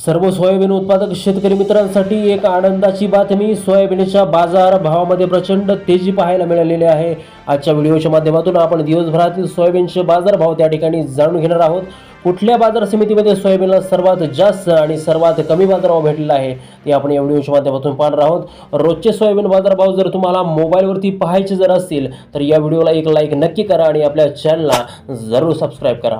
सर्व सोयाबीन उत्पादक शेतकरी मित्रांसाठी एक आनंदाची बातमी. सोयाबीनच्या बाजार भावामध्ये प्रचंड तेजी पाहायला मिळालेली आहे. आजच्या व्हिडिओच्या माध्यमातून आपण दिवसभरातील सोयाबीनचे बाजारभाव त्या ठिकाणी जाणून घेणार आहोत. कुठल्या बाजार समितीमध्ये सोयाबीनला सर्वात जास्त आणि सर्वात कमी बाजारभाव भेटलेला आहे ते आपण या व्हिडिओच्या माध्यमातून पाहणार आहोत. रोजचे सोयाबीन बाजारभाव जर तुम्हाला मोबाईलवरती पाहायचे जर असतील तर या व्हिडिओला एक लाईक नक्की करा आणि आपल्या चॅनलला जरूर सबस्क्राईब करा.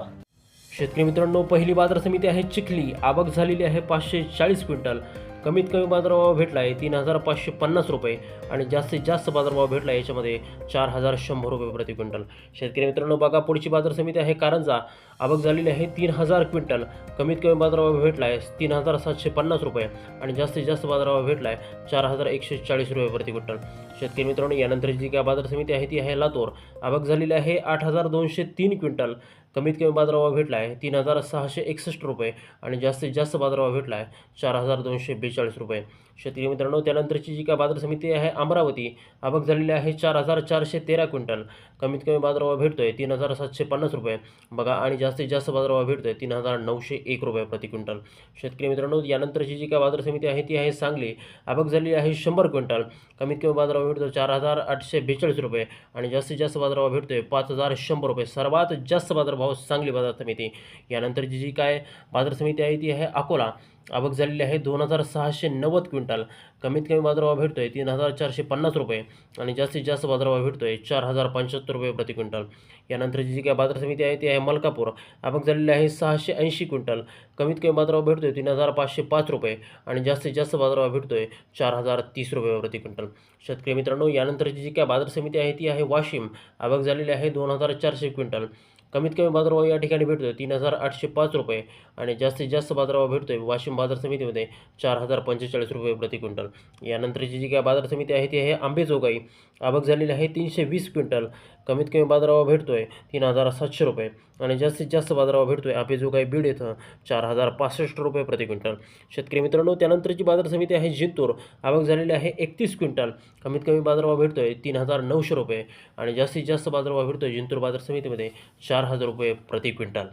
शेतकरी मित्रांनो पहिली बाजार समिती आहे चिखली. आवक झालेली आहे पाचशे चाळीस क्विंटल. कमीत कमी बाजारभाव भेटला आहे तीन हजार पाचशे पन्नास रुपये आणि जास्तीत जास्त बाजारभाव भेटला आहे याच्यामध्ये चार हजार शंभर रुपये प्रति क्विंटल. शेतकरी मित्रांनो बघा पुढची बाजार समिती आहे कारंजा. आवक झालेली आहे तीन हजार क्विंटल. कमीत कमी बाजारभाव भेटला आहे तीन हजार सातशे पन्नास रुपये आणि जास्तीत जास्त बाजारभाव भेटला आहे चार हजार एकशे चाळीस रुपये प्रति क्विंटल. शेतकरी मित्रांनो यानंतर जी काय बाजार समिती आहे ती आहे लातूर. आवक झालेली आहे आठ हजार दोनशे तीन क्विंटल. कमीत कमी बाजारभाव भेटला आहे तीन हजार सहाशे एकसष्ट रुपये आणि जास्तीत जास्त बाजारभाव भेटला आहे चार हजार दोनशे त्रेचाळीस रुपये. शेतकरी मित्रांनो त्यानंतरची जी काय बाजार समिती आहे अमरावती आवक झालेली आहे चार हजार चारशे तेरा क्विंटल. कमीत कमी बाजारभाव भेटतो आहे तीन हजार सातशे पन्नास रुपये. बघा आणि जास्तीत जास्त बाजारभाव भेटतो आहे तीन हजार नऊशे एक रुपये प्रति क्विंटल. शेतकरी मित्रांनो यानंतरची जी काय बाजार समिती आहे ती आहे सांगली. आवक झालेली आहे शंभर क्विंटल. कमीत कमी बाजारभाव भेटतो चार हजार आठशे बेचाळीस रुपये. आणि जास्तीत जास्त बाजारभाव भेटतो आहे पाच हजार शंभर रुपये. सर्वात जास्त बाजारभाव सांगली बाजार समिती. यानंतरची जी काय बाजार समिती आहे ती आहे अकोला. आवक झालेली आहे. दोन हजार सहाशे नव्वद क्विंटल. कमीत कमी बाजारभाव भेटतो आहे तीन हजार चारशे पन्नास रुपये आणि जास्तीत जास्त बाजारभाव भेटतो आहे चार हजार पंच्याहत्तर रुपये प्रति क्विंटल. यानंतरची जी काय बाजार समिती आहे ती आहे मलकापूर. आवक झालेली आहे सहाशे ऐंशी क्विंटल. कमीत कमी बाजारभाव भेटतो आहे तीन हजार पाचशे पाच रुपये आणि जास्तीत जास्त बाजारभाव भेटतो आहे चार हजार तीस रुपये प्रति क्विंटल. शेतकरी मित्रांनो यानंतरची जी काय बाजार समिती आहे ती आहे वाशिम. आवक झालेली आहे दोन हजार चारशे क्विंटल. कमीत कमी बाजारभाव या ठिकाणी भेटतो आहे तीन हजार आठशे पाच रुपये आणि जास्तीत जास्त बाजारभाव भेटतो आहे वाशिम बाजार समितीमध्ये चार हजार पंचेचाळीस रुपये प्रति क्विंटल. यानंतरची जी काय बाजार समिती आहे ती आहे आंबेजोगाई आवक झालेली आहे तीनशे वीस क्विंटल. कमीत कमी बाजारभाव भेटतो आहे तीन हजार सातशे रुपये आणि जास्तीत जास्त बाजारभाव भेटतो आहे आंबेजोगाई बीड येथं चार हजार पासष्ट रुपये प्रति क्विंटल. शेतकरी मित्रांनो त्यानंतरची बाजार समिती आहे जिंतूर. आवक झालेली आहे एकतीस क्विंटल. कमीत कमी बाजारभाव भेटतो आहे तीन हजार नऊशे रुपये आणि जास्तीत जास्त बाजारभाव भेटतो आहे जिंतूर बाजार समितीमध्ये चार चार हजार रुपये प्रति क्विंटल.